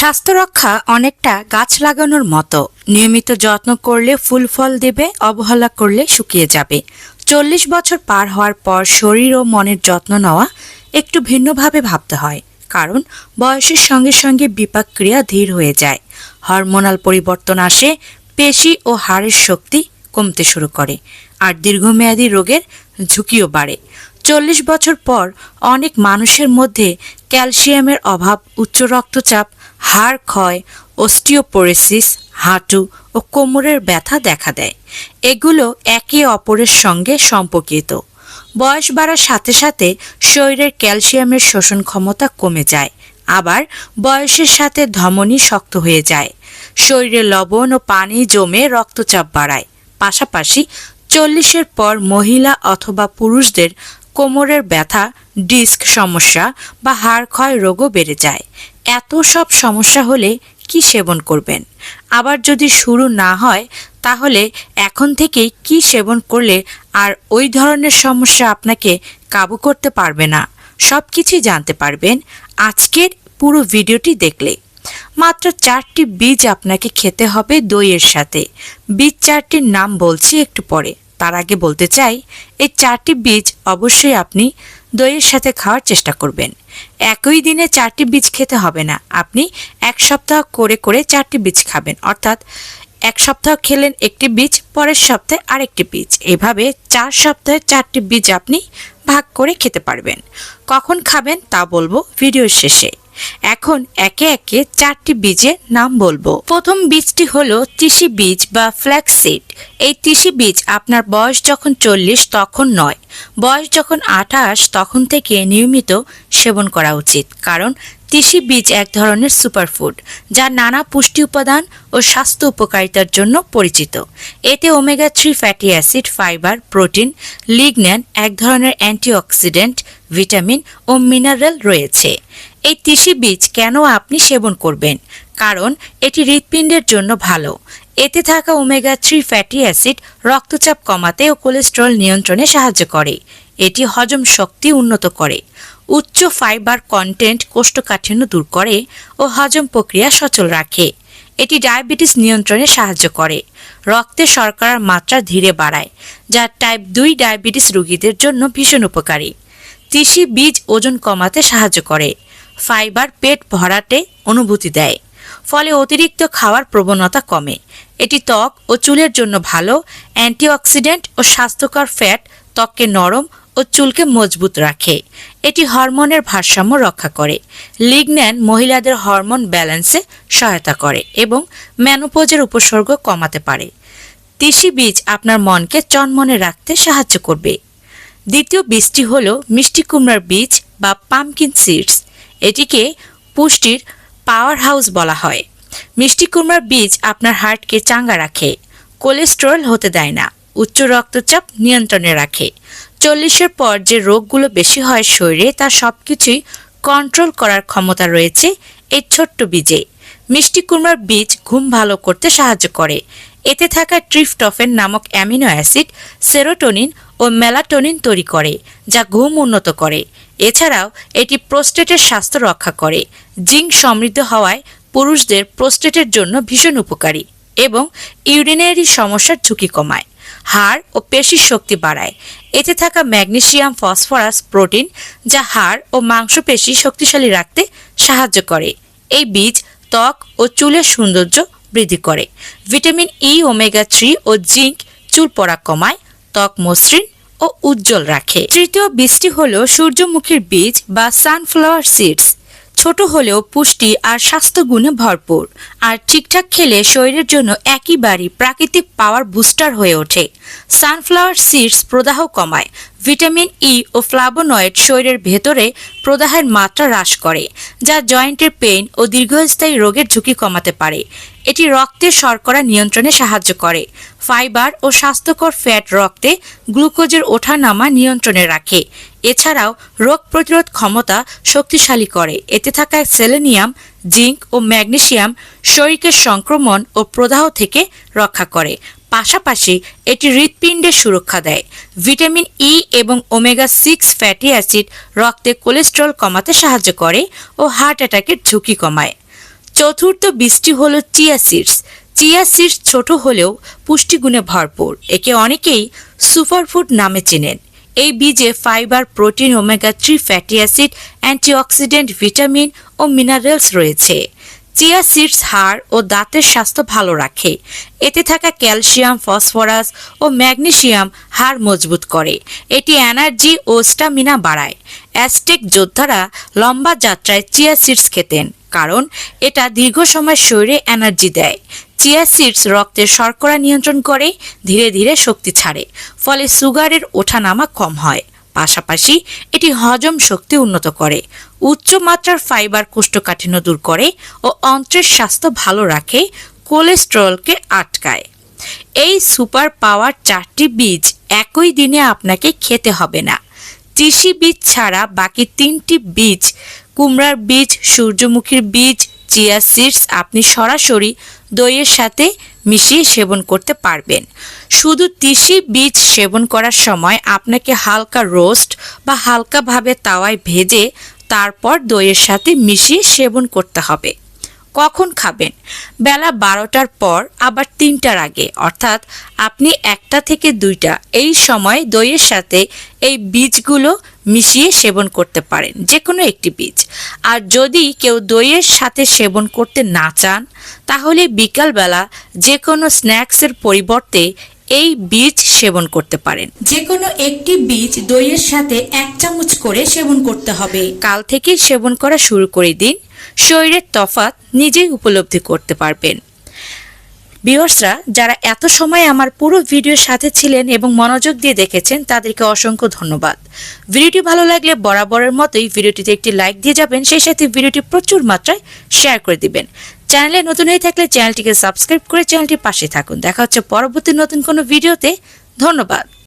স্বাস্থ্য রক্ষা অনেকটা গাছ লাগানোর মতো। নিয়মিত যত্ন করলে ফুল ফল দেবে, অবহেলা করলে শুকিয়ে যাবে। চল্লিশ বছর পার হওয়ার পর শরীর ও মনের যত্ন নেওয়া একটু ভিন্নভাবে ভাবতে হয়, কারণ বয়সের সঙ্গে সঙ্গে বিপাক ক্রিয়া ধীর হয়ে যায়। হরমোনাল পরিবর্তন আসে, পেশি ও হাড়ের শক্তি কমতে শুরু করে, আর দীর্ঘমেয়াদী রোগের ঝুঁকিও বাড়ে। চল্লিশ বছর পর অনেক মানুষের মধ্যে ক্যালসিয়ামের অভাব, উচ্চ রক্তচাপ, হাড় ক্ষয়, অস্টিওপোরেসিস, হাঁটু ও কোমরের ব্যথা দেখা দেয়। এগুলো একে অপরের সঙ্গে সম্পর্কিত। বয়স বাড়ার সাথে সাথে শরীরের ক্যালসিয়ামের শোষণ ক্ষমতা কমে যায়, আবার বয়সের সাথে ধমনী শক্ত হয়ে যায়। শরীরে লবণ ও পানি জমে রক্তচাপ বাড়ায়। পাশাপাশি চল্লিশের পর মহিলা অথবা পুরুষদের কোমরের ব্যথা, ডিস্ক সমস্যা বা হাড় ক্ষয় রোগও বেড়ে যায়। এত সব সমস্যা হলে কি সেবন করবেন? আবার যদি শুরু না হয়, তাহলে এখন থেকেই কি সেবন করলে আর ওই ধরনের সমস্যা আপনাকে কাবু করতে পারবে না? সব কিছুই জানতে পারবেন আজকের পুরো ভিডিওটি দেখলে। মাত্র চারটি বীজ আপনাকে খেতে হবে দইয়ের সাথে। বীজ চারটির নাম বলছি একটু পরে। তার আগে বলতে চাই, এই চারটি বীজ অবশ্যই আপনি দইয়ের সাথে খাওয়ার চেষ্টা করবেন। একই দিনে চারটি বীজ খেতে হবে না। আপনি এক সপ্তাহ করে করে চারটি বীজ খাবেন। অর্থাৎ এক সপ্তাহ খেলেন একটি বীজ, পরের সপ্তাহে আরেকটি বীজ। এভাবে চার সপ্তাহে চারটি বীজ আপনি ভাগ করে খেতে পারবেন। কখন খাবেন তা বলব ভিডিওর শেষে। এখন একে একে চারটি বীজের নাম বলব। প্রথম বীজটি হলো তিসি বীজ বা ফ্ল্যাক্স সিড এই তিসি বীজ আপনার বয়স যখন চল্লিশ তখন নয়। বয়স যখন আঠাশ তখন থেকে নিয়মিত সেবন করা উচিত। কারণ তিসি বীজ এক ধরনের সুপারফুড যা নানা পুষ্টি উপাদান ও স্বাস্থ্য উপকারিতার জন্য পরিচিত। এতে omega three fatty acid fibre protein lignan এক ধরনের অ্যান্টিঅক্সিডেন্ট ভিটামিন ও মিনারেল রয়েছে। এই তিসি বীজ কেন আপনি সেবন করবেন? কারণ এটি হৃৎপিণ্ডের জন্য ভালো। এতে থাকা ওমেগা থ্রি ফ্যাটি অ্যাসিড রক্তচাপ কমাতে ও কোলেস্টেরল নিয়ন্ত্রণে সাহায্য করে। এটি হজম শক্তি উন্নত করে। উচ্চ ফাইবার কন্টেন্ট কোষ্ঠকাঠিন্য দূর করে ও হজম প্রক্রিয়া সচল রাখে। এটি ডায়াবেটিস নিয়ন্ত্রণে সাহায্য করে। রক্তে শর্করার মাত্রা ধীরে বাড়ায়, যা টাইপ দুই ডায়াবেটিস রোগীদের জন্য ভীষণ উপকারী। তিসি বীজ ওজন কমাতে সাহায্য করে। ফাইবার পেট ভরাটে অনুভূতি দেয়। ফলে অতিরিক্ত খাওয়ার প্রবণতা কমে। এটি ত্বক ও চুলের জন্য ভালো, অ্যান্টিঅক্সিডেন্ট ও স্বাস্থ্যকর ফ্যাট ত্বককে নরম ও চুলকে মজবুত রাখে। এটি হরমোনের ভারসাম্য রক্ষা করে। লিগন্যান মহিলাদের হরমোন ব্যালেন্সে সহায়তা করে এবং ম্যানোপোজের উপসর্গ কমাতে পারে। তিসি বীজ আপনার মনকে চনমনে রাখতে সাহায্য করবে। দ্বিতীয় বীজটি হল মিষ্টি কুমড়ার বীজ বা পামকিন সিডস। এটিকে পুষ্টির পাওয়ার হাউস বলা হয়। মিষ্টি কুমড়ার বীজ আপনার হার্টকে চাঙ্গা রাখে কোলেস্টেরল হতে দেয় না, উচ্চ রক্তচাপ নিয়ন্ত্রণে রাখে। চল্লিশের পর যে রোগগুলো বেশি হয় শরীরে, তা সব কিছুই কন্ট্রোল করার ক্ষমতা রয়েছে এই ছোট্ট বীজে। মিষ্টি কুমড়ার বীজ ঘুম ভালো করতে সাহায্য করে। এতে থাকা ট্রিফটফেন নামক অ্যামিনো অ্যাসিড সেরোটোনিন ও মেলাটোনিন তৈরি করে, যা ঘুম উন্নত করে। এছাড়াও এটি প্রোস্টেটের স্বাস্থ্য রক্ষা করে। জিঙ্ক সমৃদ্ধ হওয়ায় পুরুষদের প্রোস্টেটের জন্য ভীষণ উপকারী এবং ইউরিনারি সমস্যার ঝুঁকি কমায়। হাড় ও পেশির শক্তি বাড়ায়। এতে থাকা ম্যাগনেসিয়াম, ফসফরাস, প্রোটিন যা হাড় ও মাংসপেশি শক্তিশালী রাখতে সাহায্য করে। এই বীজ ত্বক ও চুলের সৌন্দর্য বৃদ্ধি করে। ভিটামিন ই ওমেগা থ্রি ও জিঙ্ক চুল পড়া কমায়। ত্বক মসৃণ ও উজ্জ্বল রাখে। তৃতীয় বীজটি হল সূর্যমুখীর বীজ বা সানফ্লাওয়ার সিডস ছোট হলেও পুষ্টি আর স্বাস্থ্যগুণে ভরপুর। আর ঠিকঠাক খেলে শরীরের জন্য একইবারই প্রাকৃতিক পাওয়ার বুস্টার হয়ে ওঠে। সানফ্লাওয়ার সিডস প্রদাহ কমায়। ভিটামিন ই ও ফ্লাবোনয়েড শরীরের ভেতরে প্রদাহের মাত্রা হ্রাস করে, যা জয়েন্টের পেইন ও দীর্ঘস্থায়ী রোগের ঝুঁকি কমাতে পারে। এটি রক্তের শর্করা নিয়ন্ত্রণে সাহায্য করে। ফাইবার ও স্বাস্থ্যকর ফ্যাট রক্তে গ্লুকোজের ওঠানামা নিয়ন্ত্রণে রাখে। এছাড়াও রোগ প্রতিরোধ ক্ষমতা শক্তিশালী করে। এতে থাকা সেলেনিয়াম, জিঙ্ক ও ম্যাগনেসিয়াম শরীরের সংক্রমণ ও প্রদাহ থেকে রক্ষা করে। পাশাপাশি এটি হৃৎপিণ্ডের সুরক্ষা দেয়। ভিটামিন ই এবং ওমেগা সিক্স ফ্যাটি অ্যাসিড রক্তে কোলেস্টেরল কমাতে সাহায্য করে ও হার্ট অ্যাটাকের ঝুঁকি কমায়। চতুর্থ বীজটি হল চিয়া সিডস। চিয়া সিডস ছোট হলেও পুষ্টিগুণে ভরপুর। একে অনেকেই সুপারফুড নামে চেনেন। এই বীজে fibre, protein, omega three, fatty acid, antioxidant, vitamin ও মিনারেলস রয়েছে। চিয়া সিডস হাড় ও দাঁতের স্বাস্থ্য ভালো রাখে। এতে থাকা ক্যালসিয়াম, ফসফরাস ও ম্যাগনেসিয়াম হাড় মজবুত করে। এটি এনার্জি ও স্টামিনা বাড়ায়। অ্যাস্টেক যোদ্ধারা লম্বা যাত্রায় চিয়া সিডস খেতেন। কারণ এটা দীর্ঘ সময় শরীরে এনার্জি দেয়। চিয়া সিডস রক্তের শর্করা নিয়ন্ত্রণ করে, ধীরে ধীরে শক্তি ছাড়ে, ফলে সুগারের ওঠানামা কম হয়। পাশাপাশি এটি হজম শক্তি উন্নত করে, উচ্চ মাত্রার ফাইবার কোষ্ঠকাঠিন্য দূর করে ও অন্ত্রের স্বাস্থ্য ভালো রাখে, কোলেস্টেরলকে আটকায়। এই সুপার পাওয়ার চারটি বীজ একই দিনে আপনাকে খেতে হবে না। তিসি বীজ ছাড়া বাকি তিনটি বীজ কুমড়ার বীজ, সূর্যমুখীর বীজ, চিয়া সিডস আপনি সরাসরি দইয়ের সাথে মিশিয়ে সেবন করতে পারবেন। শুধু তিসি বীজ সেবন করার সময় আপনাকে হালকা রোস্ট বা হালকাভাবে তাওয়ায় ভেজে তারপর দইয়ের সাথে মিশিয়ে সেবন করতে হবে। কখন খাবেন? বেলা বারোটার পর, আবার তিনটার আগে। অর্থাৎ আপনি একটা থেকে দুইটা এই সময় দইয়ের সাথে এই বীজগুলো মিশিয়ে সেবন করতে পারেন যে কোনো একটি বীজ। আর যদি কেউ দইয়ের সাথে সেবন করতে না চান, তাহলে বিকালবেলা যে কোনো স্ন্যাক্সের পরিবর্তে এই বীজ সেবন করতে পারেন। যে কোনো একটি বীজ দইয়ের সাথে এক চামচ করে সেবন করতে হবে। কাল থেকে সেবন করা শুরু করে দিন। শরীরের তফাৎ নিজেই উপলব্ধি করতে পারবেন। ভিউয়ার্সরা যারা এত সময় আমার পুরো ভিডিওর সাথে ছিলেন এবং মনোযোগ দিয়ে দেখেছেন তাদেরকে অসংখ্য ধন্যবাদ। ভিডিওটি ভালো লাগলে বরাবরের মতোই ভিডিওটিতে একটি লাইক দিয়ে যাবেন সেই সাথে ভিডিওটি প্রচুর মাত্রায় শেয়ার করে দিবেন। চ্যানেলে নতুন হয়ে থাকলে চ্যানেলটিকে সাবস্ক্রাইব করে চ্যানেলটির পাশে থাকুন। দেখা হচ্ছে পরবর্তী নতুন কোনো ভিডিওতে। ধন্যবাদ।